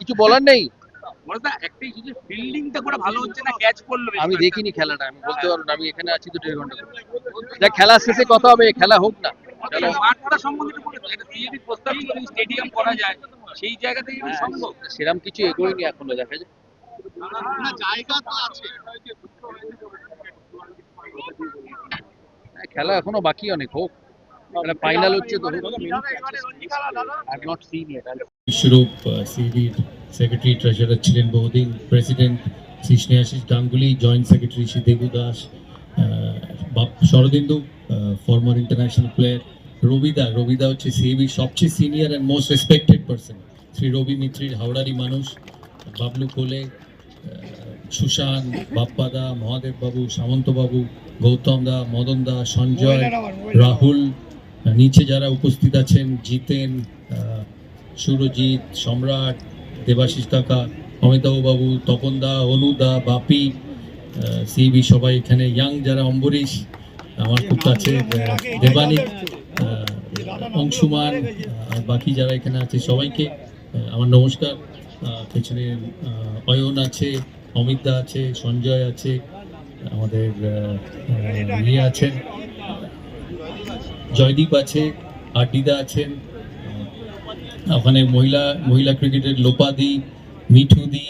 কিছু বলার নেই? বড়দা একটাই শুধু ফিল্ডিংটা করে ভালো হচ্ছে না ক্যাচ করল বেশি আমি দেখিনি খেলাটা আমি বলতে পারব না আমি এখানে আছি তো দেড় ঘণ্টা। দেখ খেলা শেষে কথা হবে খেলা হোক না। সেরকম কিছু এগোয়নি এখনও দেখা যায় জায়গা তো আছে। হ্যাঁ, খেলা এখনও বাকি অনেক হোক। মানে ফাইনাল হচ্ছে তো I not seen it Biswarup সিবির secretary treasurer ছিলেন বহুদিন। President Shri Snehasish Ganguly joint secretary Shri Debu Das Saradindu former international player রবিদা। রবিদা হচ্ছে সিবির সবচেয়ে senior and most respected person Shri Rabi মিত্রির হাওড়ারি মানুষ। বাবলু কোলে সুশান বাপ্পাদা মহাদেব বাবু সামন্ত বাবু গৌতম দা মদন দা সঞ্জয় রাহুল নিচে যারা উপস্থিত আছেন জিতেন সুরজিৎ সম্রাট দেবাশিস কাকা অমিতাভ বাবু তপন দা বাপি সিবি সবাই এখানে ইয়াং যারা অম্বরীশ আমার খুব কাছে আহ, অংশুমান আর বাকি যারা এখানে আছে সবাইকে আমার নমস্কার। পেছনে অয়ন আছে অমিত আছে সঞ্জয় আছে আমাদের ইয়ে আছেন। জয়দীপ আছে আড্ডিদা আছেন ওখানে মহিলা মহিলা ক্রিকেটের লোপাদি মিঠুদি